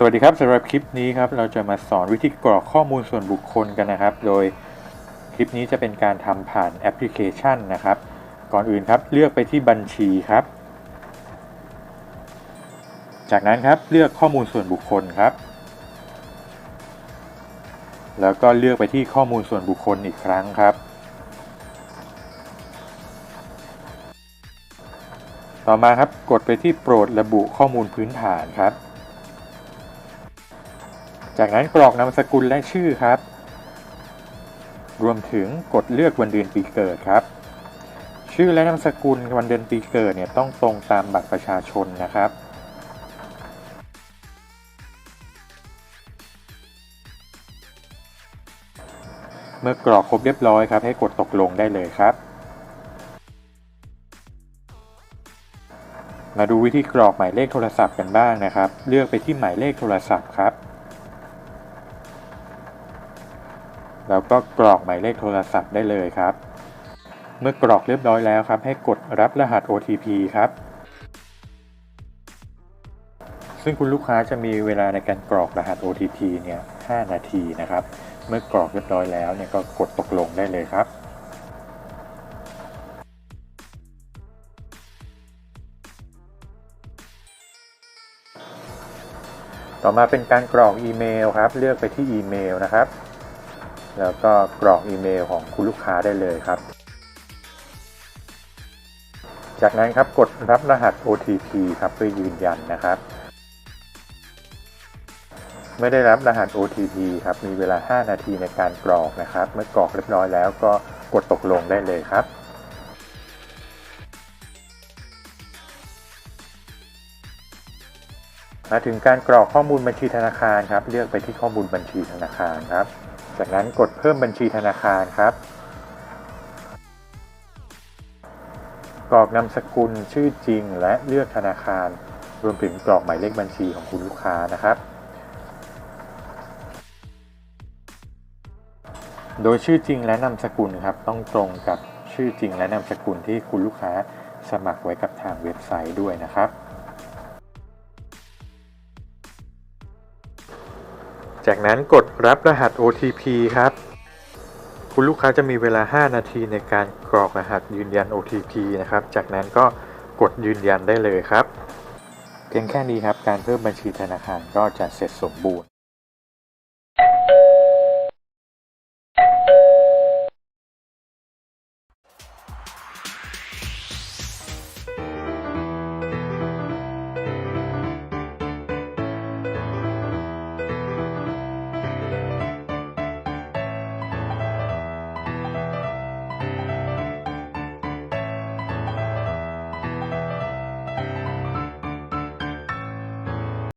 สวัสดีครับสำหรับคลิปนี้ครับเราจะมาสอนวิธีกรอกข้อมูลส่วนบุคคลกันนะครับ โดยคลิปนี้จะเป็นการทำผ่านแอปพลิเคชันนะครับ ก่อนอื่นครับเลือกไปที่บัญชีครับ จากนั้นครับเลือกข้อมูลส่วนบุคคลครับ แล้วก็เลือกไปที่ข้อมูลส่วนบุคคลอีกครั้งครับ ต่อมาครับกดไปที่โปรดระบุข้อมูลพื้นฐานครับ จากนั้นกรอกนามสกุลและชื่อครับ รวมถึงกดเลือกวันเดือนปีเกิดครับ ชื่อและนามสกุลวันเดือนปีเกิดเนี่ยต้องตรงตามบัตรประชาชนนะครับเมื่อกรอกครบเรียบร้อยครับ ให้กดตกลงได้เลยครับ มาดูวิธีกรอกหมายเลขโทรศัพท์กันบ้างนะครับ เลือกไปที่หมายเลขโทรศัพท์ครับ แล้วก็กรอกหมายเลขโทรศัพท์ได้เลยครับ เมื่อกรอกเรียบร้อยแล้วครับ ให้กดรับรหัส OTP ครับ ซึ่งคุณลูกค้าจะมีเวลาในการกรอกรหัส OTP เนี่ย 5 นาทีนะครับ เมื่อกรอกเรียบร้อยแล้วเนี่ยก็กดตกลงได้เลยครับต่อมาเป็นการกรอกอีเมลครับ เลือกไปที่อีเมลนะครับ แล้วก็กรอกอีเมลของคุณลูกค้าได้เลยครับ จากนั้นครับกดรับรหัส OTP ครับเพื่อยืนยันนะครับเมื่อได้รับรหัส OTP ครับมีเวลา 5 นาทีในการกรอกนะครับ เมื่อกรอกเรียบร้อยแล้วก็กดตกลงได้เลยครับมาถึงการกรอกข้อมูลบัญชีธนาคารครับ เลือกไปที่ข้อมูลบัญชีธนาคารครับ จากนั้นกดเพิ่มบัญชีธนาคารครับ กรอกนามสกุลชื่อจริงและเลือกธนาคาร รวมถึงกรอกหมายเลขบัญชีของคุณลูกค้านะครับ โดยชื่อจริงและนามสกุลครับ ต้องตรงกับชื่อจริงและนามสกุลที่คุณลูกค้าสมัครไว้กับทางเว็บไซต์ด้วยนะครับ จากนั้นกดรับรหัส OTP ครับ คุณลูกค้าจะมีเวลา 5 นาทีในการกรอกรหัสยืนยัน OTP นะครับ จากนั้นก็กดยืนยันได้เลยครับ เพียงแค่นี้ครับ การเพิ่มบัญชีธนาคารก็จะเสร็จสมบูรณ์